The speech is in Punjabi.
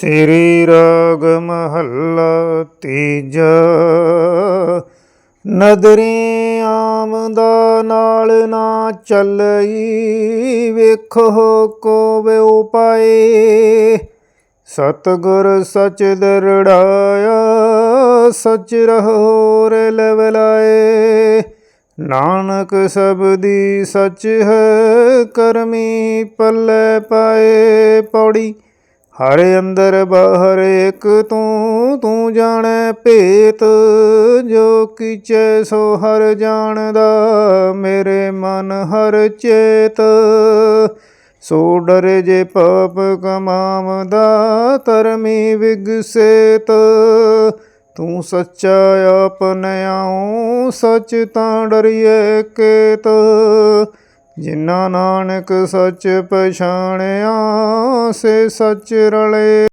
ਸ੍ਰੀ ਰਾਗ ਮਹੱਲਾ ਤੀਜਾ। ਨਦਰੀ ਆਮਦਾ ਨਾਲ ਨਾ ਚੱਲਈ, ਵੇਖੋ ਕੋ ਵੇ ਉਪਾਏ। ਸਤਗੁਰ ਸਚ ਦਰੜਾਇਆ, ਸਚ ਰਹੋ ਰੇ ਲਵਲਾਏ। ਨਾਨਕ ਸਬਦੀ ਸਚ ਹੈ, ਕਰਮੀ ਪੱਲੇ ਪਾਏ, ਪੌੜੀ ਹਰ ਅੰਦਰ ਬਾਹਰ ਇੱਕ ਤੂੰ ਤੂੰ ਜਾਣੈ ਭੇਤ, ਜੋ ਕੀਚੈ ਸੋ ਹਰ ਜਾਣਦਾ, ਮੇਰੇ ਮਨ ਹਰ ਚੇਤ। ਸੋ ਡਰੇ ਜੇ ਪਾਪ ਕਮਾਵਦਾ, ਧਰਮੀ ਵਿਗਸੇਤ। ਤੂੰ ਸੱਚਾ ਆਪਨਿਆਉ ਸਚ ਤਾਂ ਡਰੀਏ ਕੇਤ। ਜਿਨਾ ਨਾਨਕ ਸੱਚ ਪਛਾਣਿਆ ਸੇ ਸੱਚ ਰਲੇ।